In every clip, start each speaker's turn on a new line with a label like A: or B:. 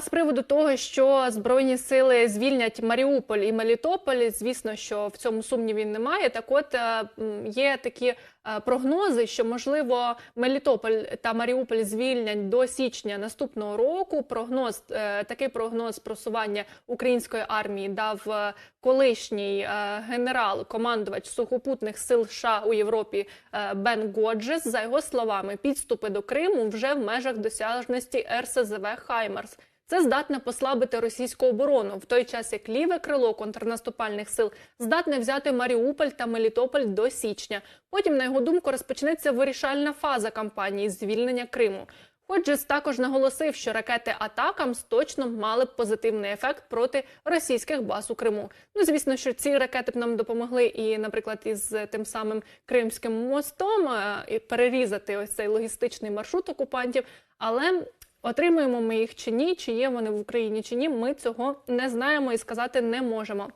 A: З приводу того, що збройні сили звільнять Маріуполь і Мелітополь, звісно, що в цьому сумнівів немає. Так, от е, є такі прогнози, що можливо Мелітополь та Маріуполь звільнять до січня наступного року. Прогноз е, такий прогноз просування української армії дав е, колишній е, генерал, командувач сухопутних сил США у Європі е, Бен Годжес. За його словами, підступи до Криму вже в межах досяжності РСЗВ Хаймарс. Це здатне послабити російську оборону в той час, як ліве крило контрнаступальних сил здатне взяти Маріуполь та Мелітополь до січня. Потім, на його думку, розпочнеться вирішальна фаза кампанії звільнення Криму. Ходжес також наголосив, що ракети Атакамс точно мали б позитивний ефект проти російських баз у Криму. Ну звісно, що ці ракети б нам допомогли і, наприклад, із тим самим Кримським мостом е, перерізати ось цей логістичний маршрут окупантів. Але отримуємо ми їх чи ні, чи є вони в Україні чи ні, ми цього не знаємо і сказати не можемо.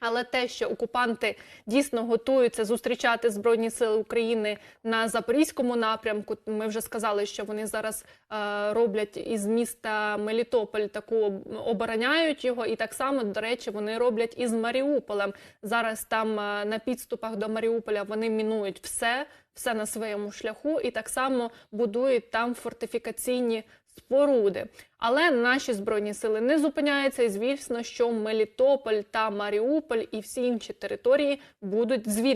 A: Але те, що окупанти дійсно готуються зустрічати збройні сили України на запорізькому напрямку, ми вже сказали, що вони зараз е, роблять із міста Мелітополь таку обороняють його, і так само, до речі, вони роблять із Маріуполем. Зараз там е, на підступах до Маріуполя вони мінують все, все на своєму шляху, і так само будують там фортифікаційні споруди. Але наші збройні сили не зупиняються, і звісно, що Мелітополь та Маріуполь і всі інші території будуть звільнені.